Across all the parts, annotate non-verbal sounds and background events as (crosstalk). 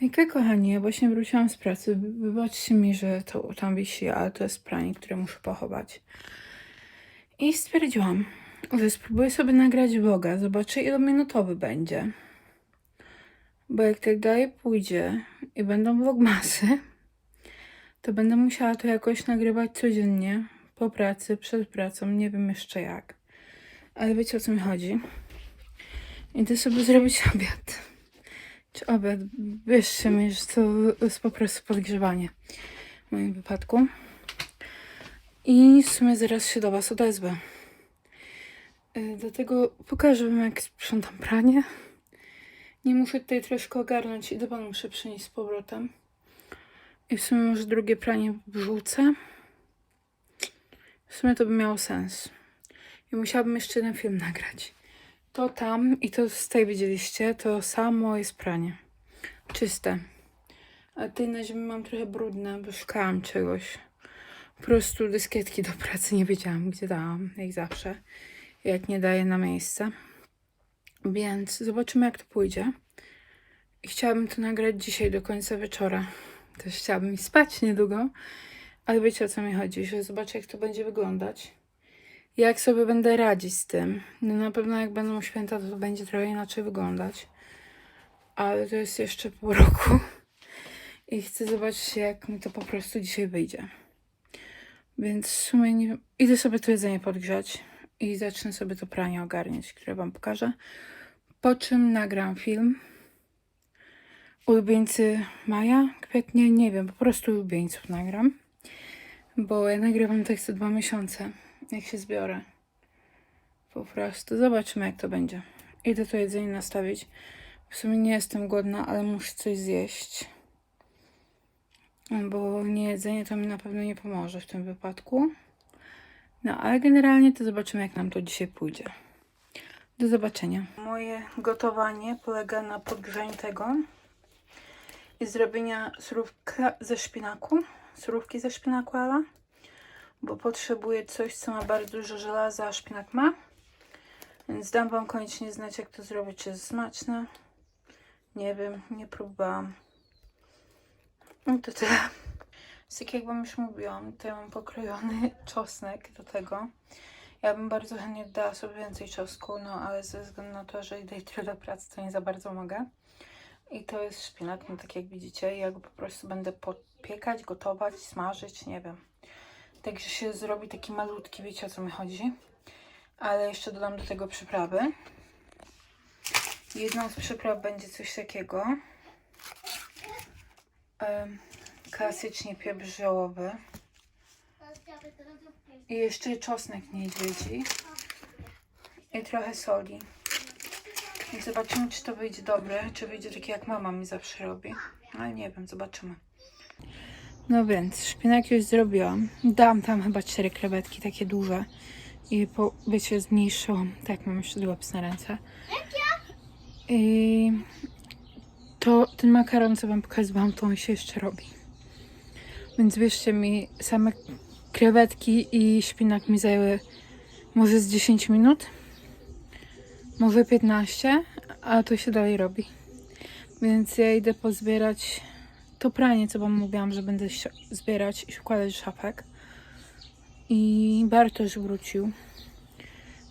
Hejka kochani, ja właśnie wróciłam z pracy. Wy- Wybaczcie mi, że to tam wisi, ale to jest pranie, które muszę pochować. I stwierdziłam, że spróbuję sobie nagrać vloga. Zobaczę ile minutowy będzie. Bo jak tak dalej pójdzie i będą vlogmasy, to będę musiała to jakoś nagrywać codziennie. Po pracy, przed pracą, nie wiem jeszcze jak. Ale wiecie o co mi chodzi. Idę sobie zrobić (laughs) obiad Wierzcie mi, że to jest po prostu podgrzewanie w moim wypadku. I w sumie zaraz się do Was odezwę. Y, Dlatego pokażę Wam, jak sprzątam pranie. Nie muszę tutaj troszkę ogarnąć i dywan muszę przynieść z powrotem. I w sumie może drugie pranie wrzucę. W sumie to by miało sens. I musiałabym jeszcze jeden film nagrać. To tam i to z tej widzieliście, to samo jest pranie. Czyste. A tej na ziemi mam trochę brudne, bo szukałam czegoś. Po prostu dyskietki do pracy nie wiedziałam, gdzie dałam, jak zawsze. Jak nie daję na miejsce. Więc zobaczymy, jak to pójdzie. I chciałabym to nagrać dzisiaj do końca wieczora. Też chciałabym spać niedługo. Ale wiecie o co mi chodzi, że zobaczę, jak to będzie wyglądać jak sobie będę radzić z tym. No na pewno jak będą święta, to będzie trochę inaczej wyglądać. Ale to jest jeszcze pół roku. I chcę zobaczyć, jak mi to po prostu dzisiaj wyjdzie. Więc w sumie nie. Idę sobie to jedzenie podgrzać i zacznę sobie to pranie ogarniać, które wam pokażę. Po czym nagram film. Ulubieńcy maja, kwietnia, nie wiem, po prostu ulubieńców nagram. Bo ja nagrywam tak co dwa miesiące jak się zbiorę. Po prostu zobaczymy, jak to będzie. Idę to jedzenie nastawić. W sumie nie jestem głodna, ale muszę coś zjeść. Bo nie jedzenie to mi na pewno nie pomoże w tym wypadku. No, ale generalnie to zobaczymy, jak nam to dzisiaj pójdzie. Do zobaczenia. Moje gotowanie polega na podgrzaniu tego i zrobienia surówka ze szpinaku. Surówki ze szpinaku, ale bo potrzebuję coś, co ma bardzo dużo żelaza, a szpinak ma. Więc dam Wam koniecznie znać, jak to zrobić, czy jest smaczne. Nie wiem, nie próbowałam. No to tyle. Więc tak jak Wam już mówiłam, tutaj mam pokrojony (laughs) czosnek do tego. Ja bym bardzo chętnie dała sobie więcej czosnku, no ale ze względu na to, że idę jutro do pracy, to nie za bardzo mogę. I to jest szpinak, no tak jak widzicie. Ja go po prostu będę podpiekać, gotować, smażyć, nie wiem. Także się zrobi taki malutki, wiecie o co mi chodzi. Ale jeszcze dodam do tego przyprawy. Jedną z przypraw będzie coś takiego. Klasycznie pieprz ziołowy. I jeszcze czosnek niedźwiedzi. I trochę soli. I zobaczymy, czy to wyjdzie dobre, czy wyjdzie takie jak mama mi zawsze robi. Ale nie wiem, zobaczymy. No więc, szpinak już zrobiłam. Dałam tam chyba cztery krewetki, takie duże. I po, wiecie, zmniejszyłam. Tak, mam jeszcze długopis na ręce. I to ten makaron, co wam pokazywałam, to on się jeszcze robi. Więc wierzcie mi, same krewetki i szpinak mi zajęły może z 10 minut. Może 15, a to się dalej robi. Więc ja idę pozbierać to pranie, co wam mówiłam, że będę zbierać i wkładać do szafek. I Bartosz wrócił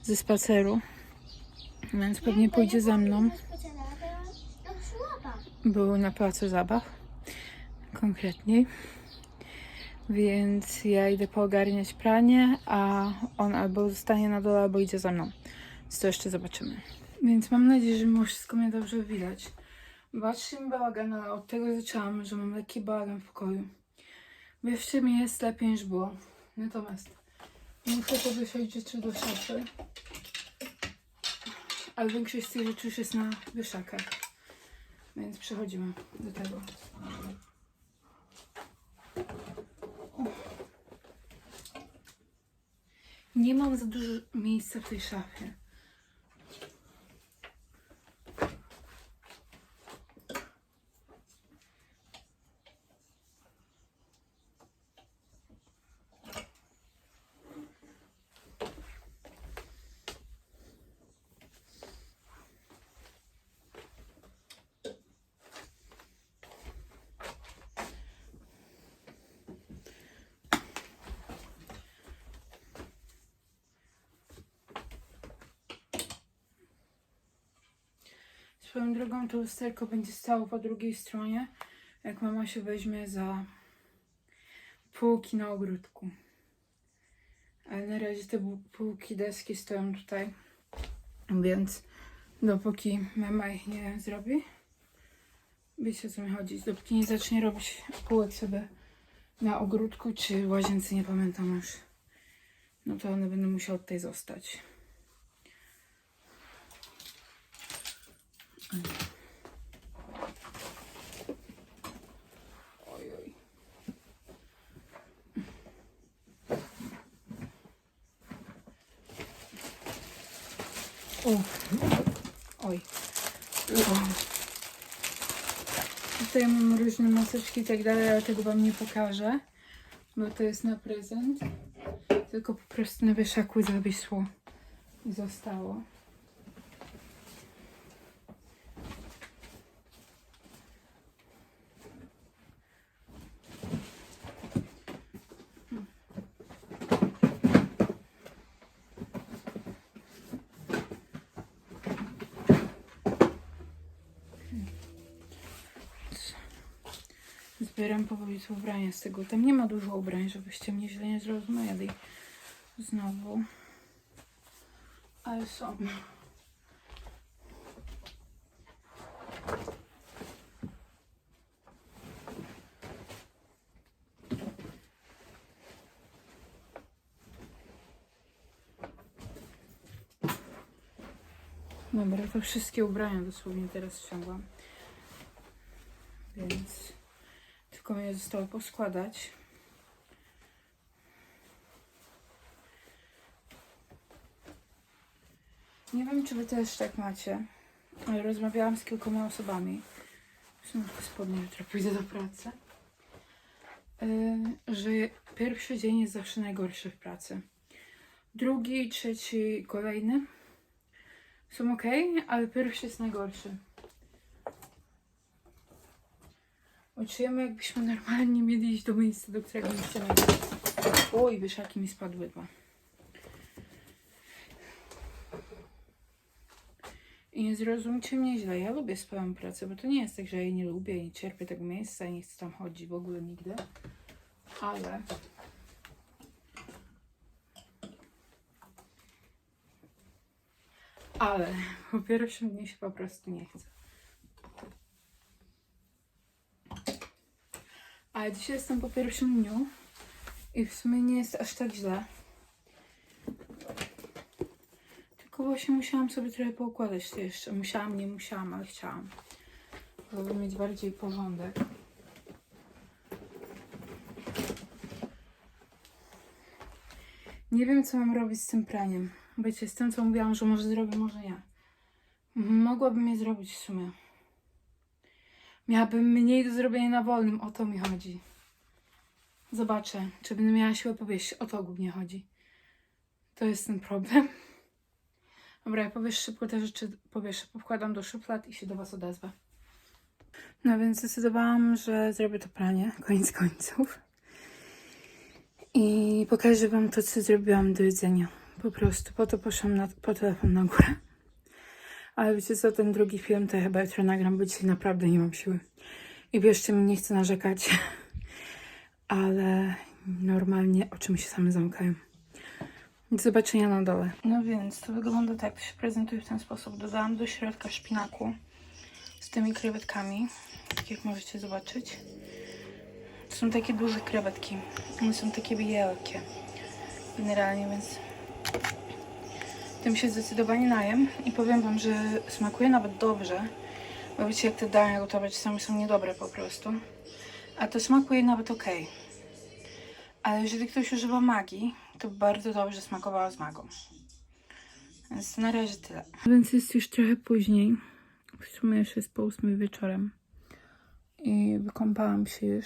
ze spaceru, więc pewnie pójdzie ze mną. Był na placu zabaw, konkretniej. Więc ja idę poogarniać pranie, a on albo zostanie na dole, albo idzie ze mną. Więc to jeszcze zobaczymy. Więc mam nadzieję, że mimo wszystko mnie dobrze widać. Baczcie bałagan, ale od tego zaczęłam, że mam lekki bałagan w pokoju. Wierzcie mi, jest lepiej niż było. Natomiast muszę powiesić rzeczy do szafy. Ale większość z tych rzeczy już jest na wieszakach. Więc przechodzimy do tego. Nie mam za dużo miejsca w tej szafie. Swoją drogą to lusterko będzie stało po drugiej stronie, jak mama się weźmie za półki na ogródku. Ale na razie te półki deski stoją tutaj, więc dopóki mama ich nie zrobi, wiecie o co mi chodzi, dopóki nie zacznie robić półek sobie na ogródku czy łazience, nie pamiętam już, no to one będą musiały tutaj zostać. Oj, oj. O. Oj. O. Tutaj mam różne maseczki i tak dalej, ale tego wam nie pokażę, bo to jest na prezent. Tylko po prostu na wieszaku zawisło i zostało. Zbieram powoli te ubrania z tego. Tam nie ma dużo ubrań, żebyście mnie źle nie zrozumieli. Znowu. Ale są. Dobra, to wszystkie ubrania dosłownie teraz ściągłam. Więc tylko mnie zostało poskładać. Nie wiem, czy wy też tak macie, ale rozmawiałam z kilkoma osobami. Zresztą tylko spodnie jutro pójdę do pracy. Yy, że pierwszy dzień jest zawsze najgorszy w pracy. Drugi, trzeci, kolejny są ok, ale pierwszy jest najgorszy. Bo czujemy, jakbyśmy normalnie mieli iść do miejsca, do którego nie chcemy iść. Oj, wieszaki mi spadły dwa. I nie zrozumcie mnie źle, ja lubię swoją pracę, bo to nie jest tak, że ja jej nie lubię i nie cierpię tego miejsca i nie chcę tam chodzić w ogóle nigdy. Ale... Ale po pierwszym dniu się po prostu nie chce. Ale dzisiaj jestem po pierwszym dniu i w sumie nie jest aż tak źle. Tylko właśnie musiałam sobie trochę poukładać to jeszcze. Musiałam, nie musiałam, ale chciałam. Żeby mieć bardziej porządek. Nie wiem, co mam robić z tym praniem. Wiecie, z tym, co mówiłam, że może zrobię, może nie. Mogłabym je zrobić w sumie. Miałabym mniej do zrobienia na wolnym, o to mi chodzi. Zobaczę, czy będę miała siłę powieść. O to głównie chodzi. To jest ten problem. Dobra, ja powiesz szybko te rzeczy, powiesz, powkładam do szuflad i się do Was odezwę. No więc zdecydowałam, że zrobię to pranie, (laughs) koniec końców. I pokażę Wam to, co zrobiłam do jedzenia. Po prostu, po to poszłam na, po telefon na górę. Ale wiecie co, ten drugi film to chyba jutro nagram, bo dzisiaj naprawdę nie mam siły. I wierzcie mi, nie chcę narzekać, (laughs) ale normalnie oczy mi się same zamykają. Do zobaczenia na dole. No więc to wygląda tak, to się prezentuje w ten sposób. Dodałam do środka szpinaku z tymi krewetkami, tak jak możecie zobaczyć. To są takie duże krewetki. One są takie wielkie. Generalnie, więc tym się zdecydowanie najem i powiem Wam, że smakuje nawet dobrze. Bo wiecie, jak te dania gotowe czasami są niedobre po prostu. A to smakuje nawet ok. Ale jeżeli ktoś używa magii, to bardzo dobrze smakowała z magą. Więc na razie tyle. Więc jest już trochę później. W sumie już jest po 8 wieczorem. I wykąpałam się już.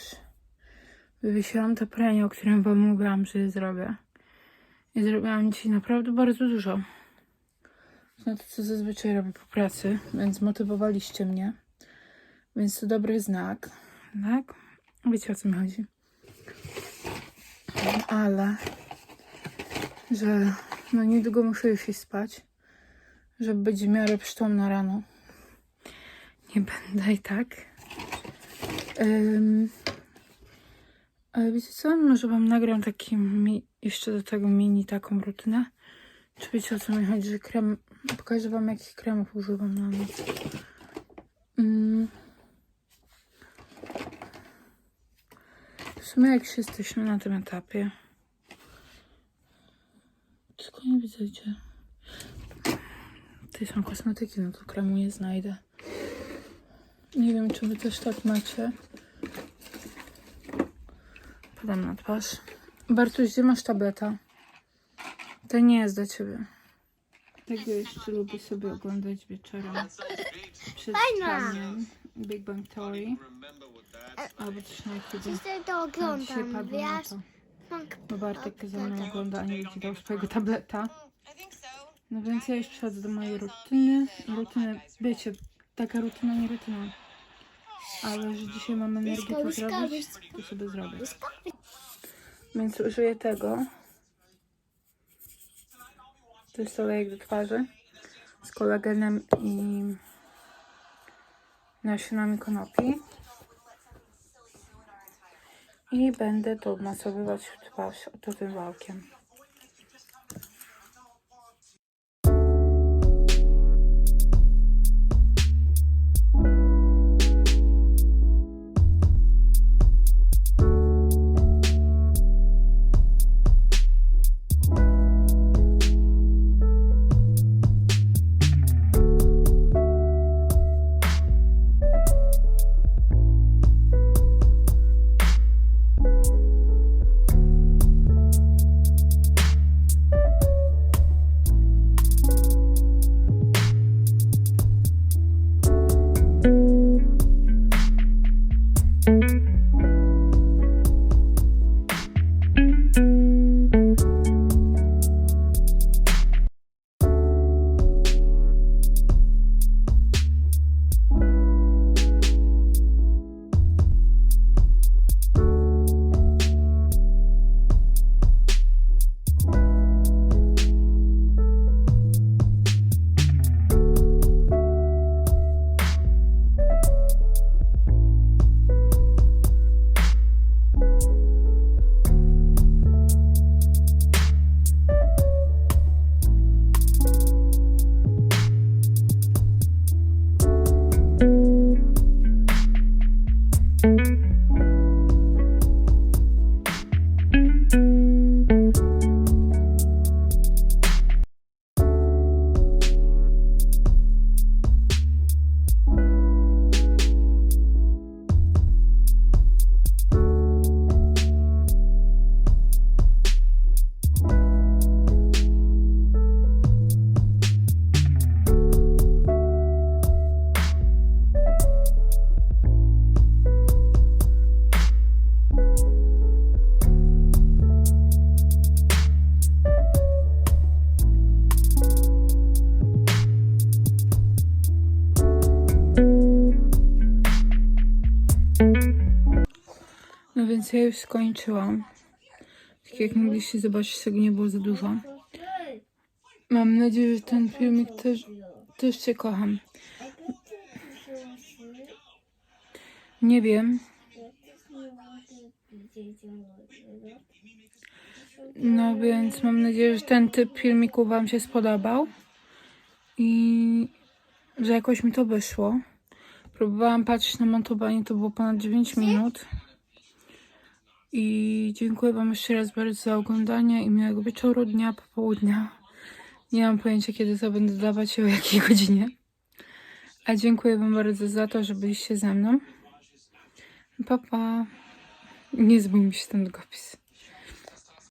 Wywiesiłam to pranie, o którym Wam mówiłam, że je zrobię. I zrobiłam dzisiaj naprawdę bardzo dużo. Na to, co zazwyczaj robię po pracy, więc motywowaliście mnie. Więc to dobry znak, tak? Wiecie o co mi chodzi. Ale, że no niedługo muszę już iść spać, żeby być w miarę przytomna rano. nie będę i tak. Ym, ale wiecie co? Może wam nagram taki mi, jeszcze do tego mini taką rutynę. Czy wiecie o co mi chodzi, że krem... Pokażę wam jakich kremów używam na noc. Ym. W sumie jak już jesteśmy na tym etapie. Tylko nie widzę gdzie. Tutaj są kosmetyki, no to kremu nie znajdę. Nie wiem, czy wy też tak macie. Podam na twarz. Bartuś, gdzie masz tableta? To nie jest dla ciebie. Tego jeszcze lubię sobie oglądać wieczorem. Przed spaniem. Big Bang Theory. Albo coś na YouTube. Dzisiaj to oglądam, na wiesz? to. Tak. Bo Bartek ze mną ogląda, a nie ci dał swojego tableta. No więc ja już przechodzę do mojej rutyny. Rutyny, wiecie, taka rutyna, nie rutyna. Ale że dzisiaj mam energię to zrobić, to sobie zrobię. Więc użyję tego. To jest olejek do twarzy z kolagenem i nasionami konopi. I będę to masowywać w twarz oto tym wałkiem. Więc ja już skończyłam. Tak jak mogliście zobaczyć, tego nie było za dużo. Mam nadzieję, że ten filmik też, też Cię kocham. Nie wiem. No więc mam nadzieję, że ten typ filmiku Wam się spodobał. I że jakoś mi to wyszło. Próbowałam patrzeć na montowanie, to było ponad 9 minut. I dziękuję Wam jeszcze raz bardzo za oglądanie i miłego wieczoru, dnia, popołudnia. Nie mam pojęcia, kiedy to będę dawać i o jakiej (laughs) godzinie. A dziękuję Wam bardzo za to, że byliście ze mną. Pa, pa. Nie zbój mi się ten długopis.